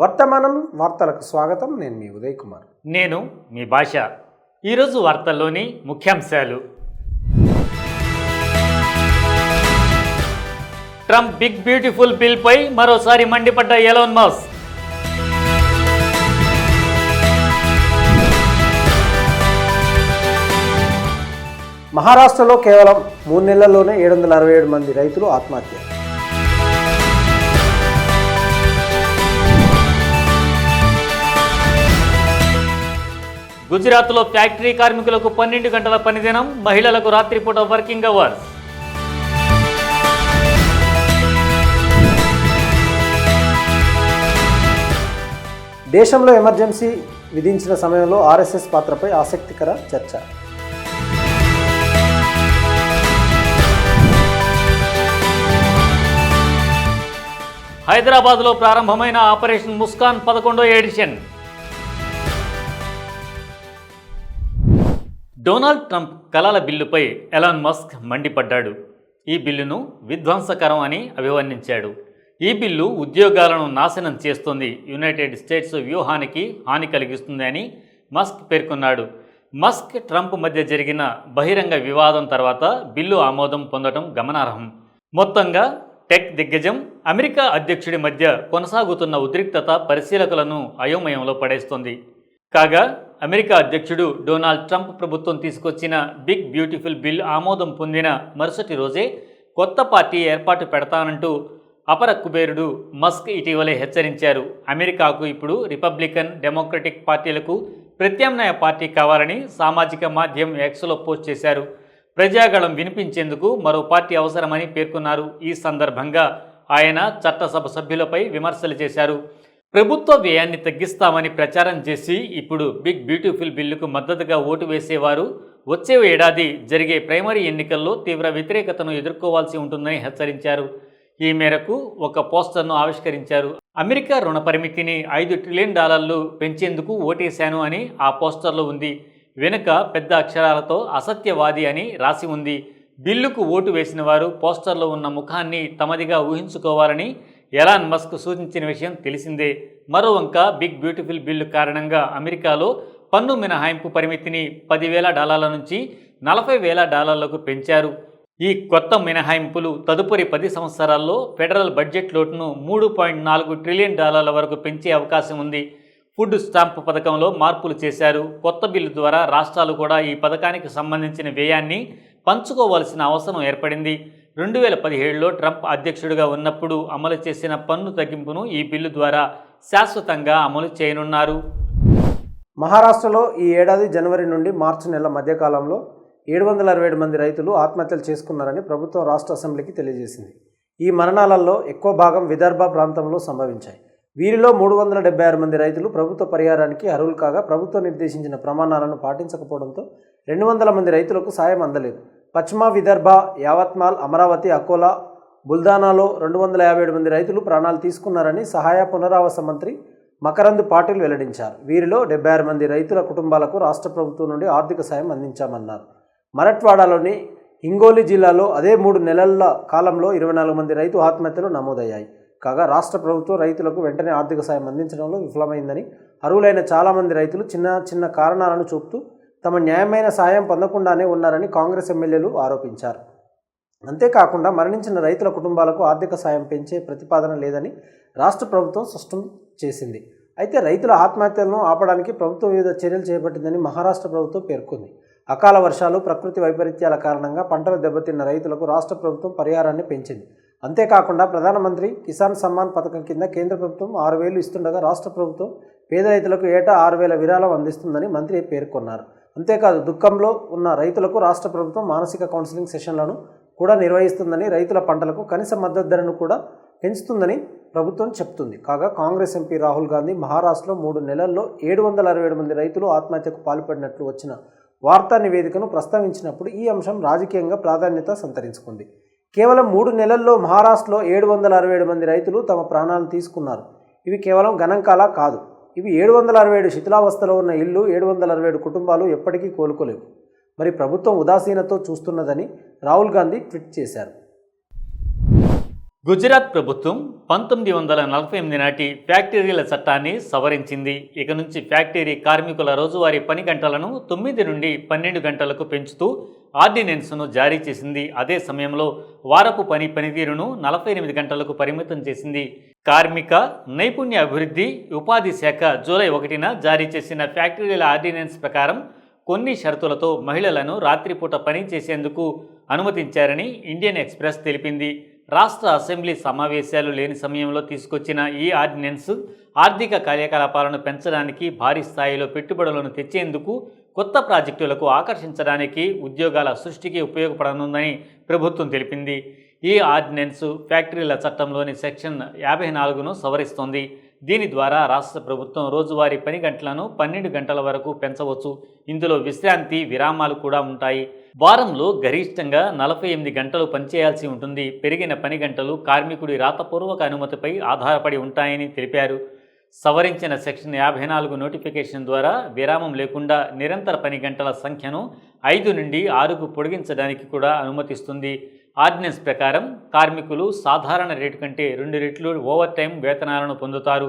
వర్తమానం వార్తలకు స్వాగతం. నేను మీ ఉదయ్ కుమార్ నేను మీ భాష. ఈరోజు వార్తల్లోని ముఖ్యాంశాలు. ట్రంప్ బిగ్ బ్యూటిఫుల్ బిల్పై మరోసారి మండిపడ్డ ఎలోన్ మస్ మహారాష్ట్రలో కేవలం మూడు నెలల్లోనే ఏడు వందల అరవై ఏడు మంది రైతులు ఆత్మహత్య. గుజరాత్లో ఫ్యాక్టరీ కార్మికులకు పన్నెండు గంటల పనిదినం మహిళలకు రాత్రిపూట వర్కింగ్ అవర్స్. దేశంలో ఎమర్జెన్సీ విధించిన సమయంలో ఆర్ఎస్ఎస్ పాత్రపై ఆసక్తికర చర్చ. హైదరాబాద్లో ప్రారంభమైన ఆపరేషన్ ముస్కాన్ పదకొండో ఎడిషన్. డొనాల్డ్ ట్రంప్ కలాల బిల్లుపై ఎలాన్ మస్క్ మండిపడ్డాడు. ఈ బిల్లును విధ్వంసకరం అని అభివర్ణించాడు. ఈ బిల్లు ఉద్యోగాలను నాశనం చేస్తుంది. యునైటెడ్ స్టేట్స్ వ్యూహానికి హాని కలిగిస్తుంది అని మస్క్ పేర్కొన్నాడు. మస్క్ ట్రంప్ మధ్య జరిగిన బహిరంగ వివాదం తర్వాత బిల్లు ఆమోదం పొందడం గమనార్హం. మొత్తంగా టెక్ దిగ్గజం అమెరికా అధ్యక్షుడి మధ్య కొనసాగుతున్న ఉద్రిక్తత పరిశీలకులను అయోమయంలో పడేస్తుంది. కాగా అమెరికా అధ్యక్షుడు డొనాల్డ్ ట్రంప్ ప్రభుత్వం తీసుకొచ్చిన బిగ్ బ్యూటిఫుల్ బిల్ ఆమోదం పొందిన మరుసటి రోజే కొత్త పార్టీ ఏర్పాటు పెడతానంటూ అపర కుబేరుడు మస్క్ ఇటీవలే హెచ్చరించారు. అమెరికాకు ఇప్పుడు రిపబ్లికన్ డెమోక్రటిక్ పార్టీలకు ప్రత్యామ్నాయ పార్టీ కావాలని సామాజిక మాధ్యమం ఎక్స్లో పోస్ట్ చేశారు. ప్రజాగళం వినిపించేందుకు మరో పార్టీ అవసరమని పేర్కొన్నారు. ఈ సందర్భంగా ఆయన చట్టసభ సభ్యులపై విమర్శలు చేశారు. ప్రభుత్వ వ్యయాన్ని తగ్గిస్తామని ప్రచారం చేసి ఇప్పుడు బిగ్ బ్యూటిఫుల్ బిల్లుకు మద్దతుగా ఓటు వేసేవారు వచ్చే ఏడాది జరిగే ప్రైమరీ ఎన్నికల్లో తీవ్ర వ్యతిరేకతను ఎదుర్కోవాల్సి ఉంటుందని హెచ్చరించారు. ఈ మేరకు ఒక పోస్టర్ను ఆవిష్కరించారు. అమెరికా రుణ పరిమితిని ఐదు ట్రిలియన్ డాలర్లు పెంచేందుకు ఓటేశాను అని ఆ పోస్టర్లో ఉంది. వెనుక పెద్ద అక్షరాలతో అసత్యవాది అని రాసి ఉంది. బిల్లుకు ఓటు వేసిన వారు పోస్టర్లో ఉన్న ముఖాన్ని తమదిగా ఊహించుకోవాలని ఎలాన్ మస్క్ సూచించిన విషయం తెలిసిందే. మరో వంక బిగ్ బ్యూటిఫుల్ బిల్లు కారణంగా అమెరికాలో పన్ను మినహాయింపు పరిమితిని పదివేల డాలర్ల నుంచి నలభై వేల డాలర్లకు పెంచారు. ఈ కొత్త మినహాయింపులు తదుపరి పది సంవత్సరాల్లో ఫెడరల్ బడ్జెట్ లోటును మూడు పాయింట్ నాలుగు ట్రిలియన్ డాలర్ల వరకు పెంచే అవకాశం ఉంది. ఫుడ్ స్టాంప్ పథకంలో మార్పులు చేశారు. కొత్త బిల్లు ద్వారా రాష్ట్రాలు కూడా ఈ పథకానికి సంబంధించిన వ్యయాన్ని పంచుకోవాల్సిన అవసరం ఏర్పడింది. రెండు వేల పదిహేడులో ట్రంప్ అధ్యక్షుడిగా ఉన్నప్పుడు అమలు చేసిన పన్ను తగ్గింపును ఈ బిల్లు ద్వారా శాశ్వతంగా అమలు చేయనున్నారు. మహారాష్ట్రలో ఈ ఏడాది జనవరి నుండి మార్చి నెల మధ్యకాలంలో ఏడు వందల అరవై ఏడు మంది రైతులు ఆత్మహత్యలు చేసుకున్నారని ప్రభుత్వం రాష్ట్ర అసెంబ్లీకి తెలియజేసింది. ఈ మరణాలలో ఎక్కువ భాగం విదర్భ ప్రాంతంలో సంభవించాయి. వీరిలో మూడు వందల డెబ్బై ఆరు మంది రైతులు ప్రభుత్వ పరిహారానికి అర్హులు కాగా ప్రభుత్వం నిర్దేశించిన ప్రమాణాలను పాటించకపోవడంతో రెండు వందల మంది రైతులకు సాయం అందలేదు. పశ్చిమ విదర్భ యావత్మాల్ అమరావతి అకోలా బుల్దానాలో రెండు వందల యాభై ఏడు మంది రైతులు ప్రాణాలు తీసుకున్నారని సహాయ పునరావాస మంత్రి మకరంద్ పాటిల్ వెల్లడించారు. వీరిలో డెబ్బై ఆరు మంది రైతుల కుటుంబాలకు రాష్ట్ర ప్రభుత్వం నుండి ఆర్థిక సాయం అందించామన్నారు. మరట్వాడాలోని హింగోలి జిల్లాలో అదే మూడు నెలల కాలంలో ఇరవై నాలుగు మంది రైతు ఆత్మహత్యలు నమోదయ్యాయి. కాగా రాష్ట్ర ప్రభుత్వం రైతులకు వెంటనే ఆర్థిక సాయం అందించడంలో విఫలమైందని అర్హులైన చాలామంది రైతులు చిన్న చిన్న కారణాలను చూపుతూ తమ న్యాయమైన సాయం పొందకుండానే ఉన్నారని కాంగ్రెస్ ఎమ్మెల్యేలు ఆరోపించారు. అంతేకాకుండా మరణించిన రైతుల కుటుంబాలకు ఆర్థిక సాయం పెంచే ప్రతిపాదన లేదని రాష్ట్ర ప్రభుత్వం స్పష్టం చేసింది. అయితే రైతుల ఆత్మహత్యలను ఆపడానికి ప్రభుత్వం వివిధ చర్యలు చేపట్టిందని మహారాష్ట్ర ప్రభుత్వం పేర్కొంది. అకాల వర్షాలు ప్రకృతి వైపరీత్యాల కారణంగా పంటలు దెబ్బతిన్న రైతులకు రాష్ట్ర ప్రభుత్వం పరిహారాన్ని పెంచింది. అంతేకాకుండా ప్రధానమంత్రి కిసాన్ సమ్మాన్ పథకం కింద కేంద్ర ప్రభుత్వం ఆరు వేలు ఇస్తుండగా రాష్ట్ర ప్రభుత్వం పేద రైతులకు ఏటా ఆరు వేల విరాళం అందిస్తుందని మంత్రి పేర్కొన్నారు. అంతేకాదు దుఃఖంలో ఉన్న రైతులకు రాష్ట్ర ప్రభుత్వం మానసిక కౌన్సిలింగ్ సెషన్లను కూడా నిర్వహిస్తుందని రైతుల పంటలకు కనీస మద్దతు ధరను కూడా పెంచుతుందని ప్రభుత్వం చెప్తుంది. కాగా కాంగ్రెస్ ఎంపీ రాహుల్ గాంధీ మహారాష్ట్రలో మూడు నెలల్లో ఏడు వందల అరవై ఏడు మంది రైతులు ఆత్మహత్యకు పాల్పడినట్లు వచ్చిన వార్తా నివేదికను ప్రస్తావించినప్పుడు ఈ అంశం రాజకీయంగా ప్రాధాన్యత సంతరించుకుంది. కేవలం మూడు నెలల్లో మహారాష్ట్రలో ఏడు వందల అరవై ఏడు మంది రైతులు తమ ప్రాణాలను తీసుకున్నారు. ఇవి కేవలం గణంకాల కాదు. ఇవి ఏడు వందల అరవై ఏడు శిథిలావస్థలో ఉన్న ఇల్లు ఏడు వందల అరవై ఏడు కుటుంబాలు ఎప్పటికీ కోలుకోలేవు. మరి ప్రభుత్వం ఉదాసీనతో చూస్తున్నదని రాహుల్ గాంధీ ట్వీట్ చేశారు. గుజరాత్ ప్రభుత్వం పంతొమ్మిది వందల నలభై ఎనిమిది నాటి ఫ్యాక్టరీల చట్టాన్ని సవరించింది. ఇక నుంచి ఫ్యాక్టరీ కార్మికుల రోజువారీ పని గంటలను తొమ్మిది నుండి పన్నెండు గంటలకు పెంచుతూ ఆర్డినెన్స్ను జారీ చేసింది. అదే సమయంలో వారపు పని పనితీరును నలభై ఎనిమిది గంటలకు పరిమితం చేసింది. కార్మిక నైపుణ్య అభివృద్ధి ఉపాధి శాఖ జూలై ఒకటిన జారీ చేసిన ఫ్యాక్టరీల ఆర్డినెన్స్ ప్రకారం కొన్ని షరతులతో మహిళలను రాత్రిపూట పని చేసేందుకు అనుమతించారని ఇండియన్ ఎక్స్ప్రెస్ తెలిపింది. రాష్ట్ర అసెంబ్లీ సమావేశాలు లేని సమయంలో తీసుకొచ్చిన ఈ ఆర్డినెన్స్ ఆర్థిక కార్యకలాపాలను పెంచడానికి భారీ స్థాయిలో పెట్టుబడులను తెచ్చేందుకు కొత్త ప్రాజెక్టులకు ఆకర్షించడానికి ఉద్యోగాల సృష్టికి ఉపయోగపడనుందని ప్రభుత్వం తెలిపింది. ఈ ఆర్డినెన్స్ ఫ్యాక్టరీల చట్టంలోని సెక్షన్ యాభై నాలుగును సవరిస్తోంది. దీని ద్వారా రాష్ట్ర ప్రభుత్వం రోజువారీ పని గంటలను పన్నెండు గంటల వరకు పెంచవచ్చు. ఇందులో విశ్రాంతి విరామాలు కూడా ఉంటాయి. వారంలో గరిష్టంగా నలభై ఎనిమిది గంటలు పనిచేయాల్సి ఉంటుంది. పెరిగిన పని గంటలు కార్మికుడి రాతపూర్వక అనుమతిపై ఆధారపడి ఉంటాయని తెలిపారు. సవరించిన సెక్షన్ యాభై నాలుగు నోటిఫికేషన్ ద్వారా విరామం లేకుండా నిరంతర పని గంటల సంఖ్యను ఐదు నుండి ఆరుకు పొడిగించడానికి కూడా అనుమతిస్తుంది. ఆర్డినెన్స్ ప్రకారం కార్మికులు సాధారణ రేటు కంటే రెండు రెట్లు ఓవర్ టైం వేతనాలను పొందుతారు.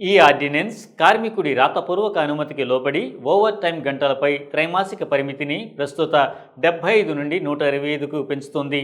ఈ ఆర్డినెన్స్ కార్మికుడి రాతపూర్వక అనుమతికి లోబడి ఓవర్ టైం గంటలపై త్రైమాసిక పరిమితిని ప్రస్తుత డెబ్బై ఐదు నుండి నూట ఇరవై ఐదుకు పెంచుతుంది.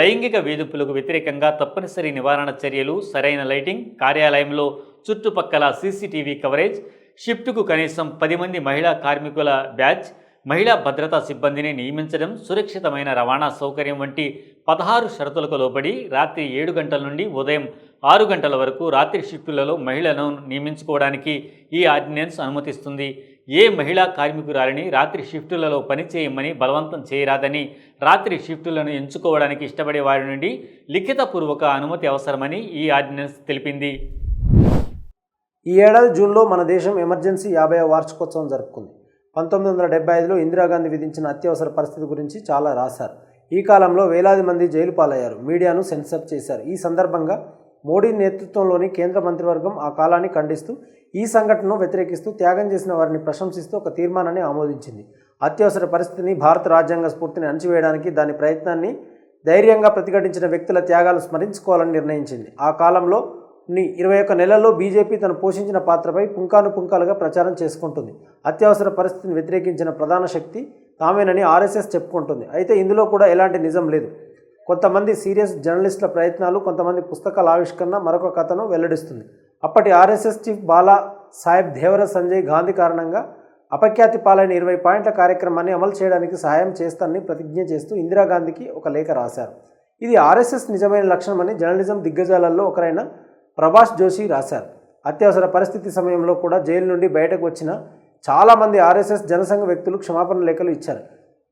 లైంగిక వేధింపులకు వ్యతిరేకంగా తప్పనిసరి నివారణ చర్యలు సరైన లైటింగ్ కార్యాలయంలో చుట్టుపక్కల సీసీటీవీ కవరేజ్ షిఫ్ట్కు కనీసం పది మంది మహిళా కార్మికుల బ్యాచ్ మహిళా భద్రతా సిబ్బందిని నియమించడం సురక్షితమైన రవాణా సౌకర్యం వంటి పదహారు షరతులకు లోబడి రాత్రి ఏడు గంటల నుండి ఉదయం ఆరు గంటల వరకు రాత్రి షిఫ్టులలో మహిళలను నియమించుకోవడానికి ఈ ఆర్డినెన్స్ అనుమతిస్తుంది. ఏ మహిళా కార్మికురాలిని రాత్రి షిఫ్టులలో పనిచేయమని బలవంతం చేయరాదని రాత్రి షిఫ్టులను ఎంచుకోవడానికి ఇష్టపడే వారి నుండి లిఖితపూర్వక అనుమతి అవసరమని ఈ ఆర్డినెన్స్ తెలిపింది. ఈ ఏడాది జూన్లో మన దేశం ఎమర్జెన్సీ యాభై వార్షికోత్సవం జరుపుకుంది. పంతొమ్మిది వందల డెబ్బై ఐదులో ఇందిరాగాంధీ విధించిన అత్యవసర పరిస్థితి గురించి చాలా రాశారు. ఈ కాలంలో వేలాది మంది జైలు పాలయ్యారు. మీడియాను సెన్సర్ చేశారు. ఈ సందర్భంగా మోడీ నేతృత్వంలోని కేంద్ర మంత్రివర్గం ఆ కాలాన్ని ఖండిస్తూ ఈ సంఘటనను వ్యతిరేకిస్తూ త్యాగం చేసిన వారిని ప్రశంసిస్తూ ఒక తీర్మానాన్ని ఆమోదించింది. అత్యవసర పరిస్థితిని భారత రాజ్యాంగ స్ఫూర్తిని అణచివేయడానికి దాని ప్రయత్నాన్ని ధైర్యంగా ప్రతిఘటించిన వ్యక్తుల త్యాగాలు స్మరించుకోవాలని నిర్ణయించింది. ఆ కాలంలో ఇరవై ఒక్క నెలల్లో బీజేపీ తను పోషించిన పాత్రపై పుంకాను పుంకాలుగా ప్రచారం చేసుకుంటుంది. అత్యవసర పరిస్థితిని వ్యతిరేకించిన ప్రధాన శక్తి తామేనని ఆర్ఎస్ఎస్ చెప్పుకుంటుంది. అయితే ఇందులో కూడా ఎలాంటి నిజం లేదు. కొంతమంది సీరియస్ జర్నలిస్టుల ప్రయత్నాలు కొంతమంది పుస్తకాల ఆవిష్కరణ మరొక కథను వెల్లడిస్తుంది. అప్పటి ఆర్ఎస్ఎస్ చీఫ్ బాలా సాహెబ్ దేవర సంజయ్ గాంధీ కారణంగా అపఖ్యాతి పాలైన ఇరవై పాయింట్ల కార్యక్రమాన్ని అమలు చేయడానికి సహాయం చేస్తానని ప్రతిజ్ఞ చేస్తూ ఇందిరాగాంధీకి ఒక లేఖ రాశారు. ఇది ఆర్ఎస్ఎస్ నిజమైన లక్షణమని జర్నలిజం దిగ్గజాలలో ఒకరైన ప్రభాస్ జోషి రాశారు. అత్యవసర పరిస్థితి సమయంలో కూడా జైలు నుండి బయటకు వచ్చిన చాలామంది ఆర్ఎస్ఎస్ జనసంఘ వ్యక్తులు క్షమాపణ లేఖలు ఇచ్చారు.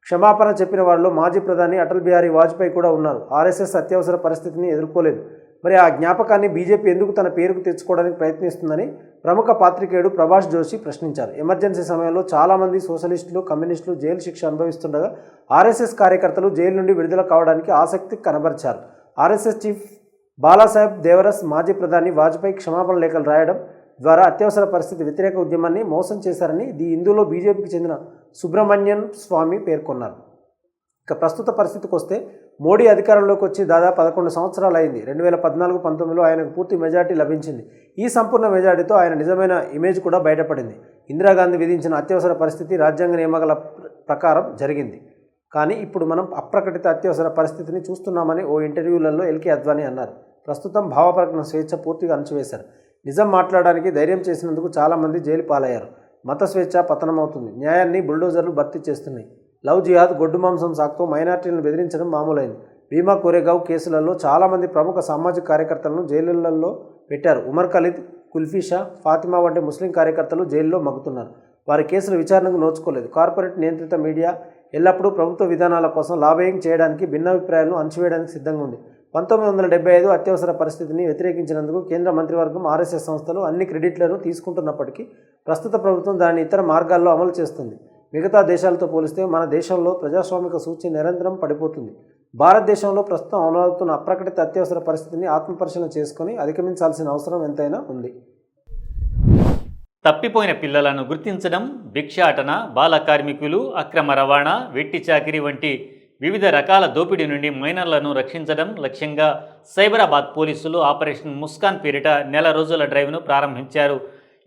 క్షమాపణ చెప్పిన వారిలో మాజీ ప్రధాని అటల్ బిహారీ వాజ్పేయి కూడా ఉన్నారు. ఆర్ఎస్ఎస్ అత్యవసర పరిస్థితిని ఎదుర్కోలేదు. మరి ఆ జ్ఞాపకాన్ని బీజేపీ ఎందుకు తన పేరుకు తెచ్చుకోవడానికి ప్రయత్నిస్తుందని ప్రముఖ పాత్రికేయుడు ప్రభాస్ జోషి ప్రశ్నించారు. ఎమర్జెన్సీ సమయంలో చాలామంది సోషలిస్టులు కమ్యూనిస్టులు జైలు శిక్ష అనుభవిస్తుండగా ఆర్ఎస్ఎస్ కార్యకర్తలు జైలు నుండి విడుదల కావడానికి ఆసక్తి కనబరిచారు. ఆర్ఎస్ఎస్ చీఫ్ బాలాసాహెబ్ దేవరస్ మాజీ ప్రధాని వాజ్పేయి క్షమాపణ లేఖలు రాయడం ద్వారా అత్యవసర పరిస్థితి వ్యతిరేక ఉద్యమాన్ని మోసం చేశారని ది ఇందులో బీజేపీకి చెందిన సుబ్రహ్మణ్యన్ స్వామి పేర్కొన్నారు. ఇక ప్రస్తుత పరిస్థితికి వస్తే మోడీ అధికారంలోకి వచ్చి దాదాపు పదకొండు సంవత్సరాలు అయింది. రెండు వేల పద్నాలుగు పంతొమ్మిదిలో ఆయనకు పూర్తి మెజార్టీ లభించింది. ఈ సంపూర్ణ మెజార్టీతో ఆయన నిజమైన ఇమేజ్ కూడా బయటపడింది. ఇందిరాగాంధీ విధించిన అత్యవసర పరిస్థితి రాజ్యాంగ నియమాల ప్రకారం జరిగింది. కానీ ఇప్పుడు మనం అప్రకటిత అత్యవసర పరిస్థితిని చూస్తున్నామని ఓ ఇంటర్వ్యూలలో ఎల్కే అద్వానీ అన్నారు. ప్రస్తుతం భావప్రకటన స్వేచ్ఛ పూర్తిగా అణచివేశారు. నిజం మాట్లాడడానికి ధైర్యం చేసినందుకు చాలామంది జైలు పాలయ్యారు. మత స్వేచ్ఛ పతనమవుతుంది. న్యాయాన్ని బుల్డోజర్లు భర్తీ చేస్తున్నాయి. లవ్ జిహాద్ గొడ్డు మాంసం సాకుతో మైనార్టీలను బెదిరించడం మామూలైంది. భీమా కోరేగావ్ కేసులలో చాలామంది ప్రముఖ సామాజిక కార్యకర్తలను జైలులలో పెట్టారు. ఉమర్ ఖలీద్ కుల్ఫీషా ఫాతిమా వంటి ముస్లిం కార్యకర్తలు జైల్లో మగ్గుతున్నారు. వారి కేసుల విచారణకు నోచుకోలేదు. కార్పొరేట్ నియంత్రిత మీడియా ఎల్లప్పుడూ ప్రభుత్వ విధానాల కోసం లాబింగ్ చేయడానికి భిన్నాభిప్రాయాలను అణచివేయడానికి సిద్ధంగా ఉంది. పంతొమ్మిది వందల డెబ్బై ఐదు అత్యవసర పరిస్థితిని వ్యతిరేకించినందుకు కేంద్ర మంత్రివర్గం ఆర్ఎస్ఎస్ సంస్థలు అన్ని క్రెడిట్లను తీసుకుంటున్నప్పటికీ ప్రస్తుత ప్రభుత్వం దాన్ని ఇతర మార్గాల్లో అమలు చేస్తుంది. మిగతా దేశాలతో పోలిస్తే మన దేశంలో ప్రజాస్వామిక సూచి నిరంతరం పడిపోతుంది. భారతదేశంలో ప్రస్తుతం అమలవుతున్న అప్రకటిత అత్యవసర పరిస్థితిని ఆత్మపరిశీలన చేసుకొని అధిగమించాల్సిన అవసరం ఎంతైనా ఉంది. తప్పిపోయిన పిల్లలను గుర్తించడం భిక్షాటన బాల కార్మికులు అక్రమ రవాణా వెట్టి చాకిరి వంటి వివిధ రకాల దోపిడీ నుండి మైనర్లను రక్షించడం లక్ష్యంగా సైబరాబాద్ పోలీసులు ఆపరేషన్ ముస్కాన్ పేరిట నెల రోజుల డ్రైవ్ను ప్రారంభించారు.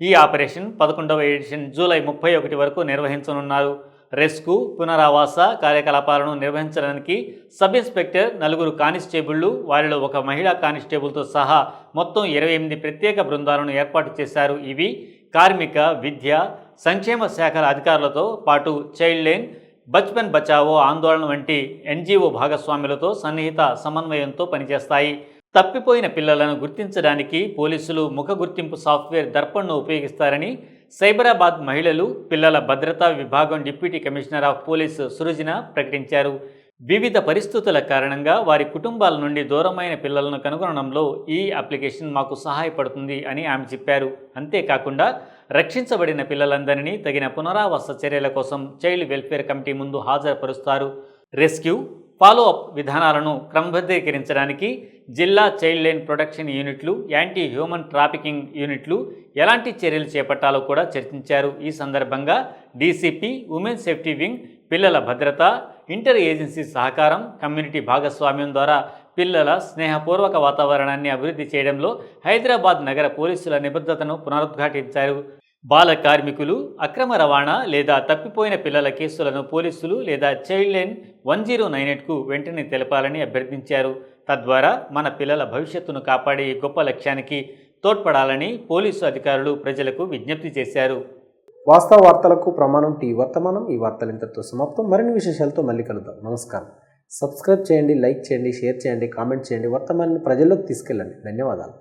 ఈ ఆపరేషన్ పదకొండవ ఎడిషన్ జూలై ముప్పై ఒకటి వరకు నిర్వహించనున్నారు. రెస్క్యూ పునరావాస కార్యకలాపాలను నిర్వహించడానికి సబ్ ఇన్స్పెక్టర్ నలుగురు కానిస్టేబుళ్ళు వారిలో ఒక మహిళా కానిస్టేబుల్తో సహా మొత్తం ఇరవై ఎనిమిది ప్రత్యేక బృందాలను ఏర్పాటు చేశారు. ఇవి కార్మిక విద్య సంక్షేమ శాఖల అధికారులతో పాటు చైల్డ్ లైన్ బచ్పన్ బచావో ఆందోళన వంటి ఎన్జిఓ భాగస్వాములతో సన్నిహిత సమన్వయంతో పనిచేస్తాయి. తప్పిపోయిన పిల్లలను గుర్తించడానికి పోలీసులు ముఖ గుర్తింపు సాఫ్ట్వేర్ దర్పణ్ను ఉపయోగిస్తారని సైబరాబాద్ మహిళలు పిల్లల భద్రతా విభాగం deputy commissioner of police Srujana ప్రకటించారు. వివిధ పరిస్థితుల కారణంగా వారి కుటుంబాల నుండి దూరమైన పిల్లలను కనుగొనడంలో ఈ అప్లికేషన్ మాకు సహాయపడుతుంది అని ఆమె చెప్పారు. అంతేకాకుండా రక్షించబడిన పిల్లలందరినీ తగిన పునరావాస చర్యల కోసం చైల్డ్ వెల్ఫేర్ కమిటీ ముందు హాజరుపరుస్తారు. రెస్క్యూ ఫాలో అప్ విధానాలను క్రమబద్ధీకరించడానికి జిల్లా చైల్డ్ లైన్ ప్రొటెక్షన్ యూనిట్లు యాంటీ హ్యూమన్ ట్రాఫికింగ్ యూనిట్లు ఎలాంటి చర్యలు చేపట్టాలో కూడా చర్చించారు. ఈ సందర్భంగా డీసీపీ ఉమెన్ సేఫ్టీ వింగ్ పిల్లల భద్రత ఇంటర్ ఏజెన్సీ సహకారం కమ్యూనిటీ భాగస్వామ్యం ద్వారా పిల్లల స్నేహపూర్వక వాతావరణాన్ని అభివృద్ధి చేయడంలో హైదరాబాద్ నగర పోలీసుల నిబద్ధతను పునరుద్ఘాటించారు. బాల కార్మికులు అక్రమ రవాణా లేదా తప్పిపోయిన పిల్లల కేసులను పోలీసులు లేదా child line one zero nine ఎయిట్కు వెంటనే తెలపాలని అభ్యర్థించారు. తద్వారా మన పిల్లల భవిష్యత్తును కాపాడే ఈ గొప్ప లక్ష్యానికి తోడ్పడాలని పోలీసు అధికారులు ప్రజలకు విజ్ఞప్తి చేశారు. వాస్తవ వార్తలకు ప్రమాణం టీ వర్తమానం ఈ వార్తలు ఇంతటితో సమాప్తం. మరిన్ని విశేషాలతో మళ్ళీ కలుద్దాం. నమస్కారం. సబ్స్క్రైబ్ చేయండి లైక్ చేయండి షేర్ చేయండి కామెంట్ చేయండి. వర్తమానాన్ని ప్రజల్లోకి తీసుకెళ్ళండి. ధన్యవాదాలు.